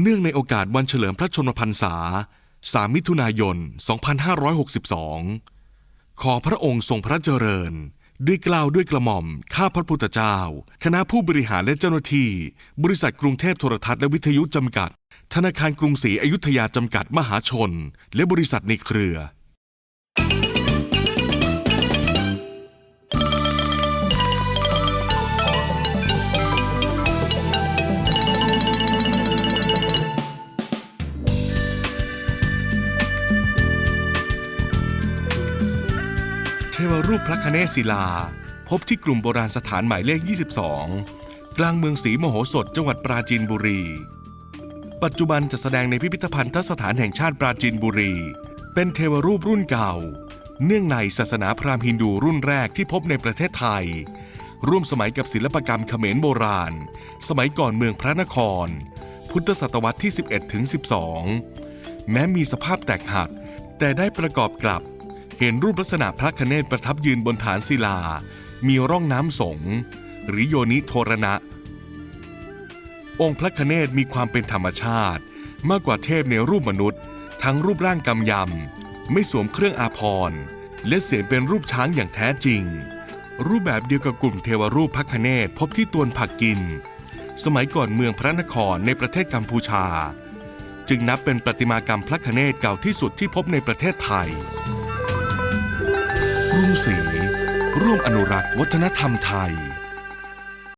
เนื่องในโอกาสวันเฉลิมพระชนมพรรษา 3 มิถุนายน 2562 ขอพระองค์ทรงพระเจริญ ด้วยกล่าวด้วยกระหม่อม ข้าพระพุทธเจ้า คณะผู้บริหารและเจ้าหน้าที่ บริษัทกรุงเทพโทรทัศน์และวิทยุจำกัด ธนาคารกรุงศรีอยุธยาจำกัดมหาชน และบริษัทในเครือ ทวรูปพระคเนศศิลา พบที่กลุ่มโบราณสถานหมายเลข 22 กลางเมืองศรีมโหสถจังหวัดปราจีนบุรี ปัจจุบันจะแสดงในพิพิธภัณฑสถานแห่งชาติปราจีนบุรี เป็นเทวรูปรุ่นเก่า เนื่องในศาสนาพราหมณ์ฮินดูรุ่นแรกที่พบในประเทศไทย ร่วมสมัยกับศิลปกรรมเขมรโบราณ สมัยก่อนเมืองพระนคร พุทธศตวรรษที่ 11ถึง12 แม้มีสภาพแตกหักแต่ได้ประกอบกลับ เห็นรูปลักษณะพระคเนศประทับยืนบนฐานศิลา มีร่องน้ำสง หรือโยนิโทรณะ องค์พระคเนศมีความเป็นธรรมชาติ มากกว่าเทพในรูปมนุษย์ ทั้งรูปร่างกำยำ ไม่สวมเครื่องอาภรณ์และเสียงเป็นรูปช้างอย่างแท้จริง รูปแบบเดียวกับกลุ่มเทวรูปพระคเนศพบที่ตวนผักกิน สมัยก่อนเมืองพระนครในประเทศกัมพูชา จึงนับเป็นประติมากรรมพระคเนศเก่าที่สุดที่พบในประเทศไทย กรุงศรีร่วมอนุรักษ์วัฒนธรรมไทย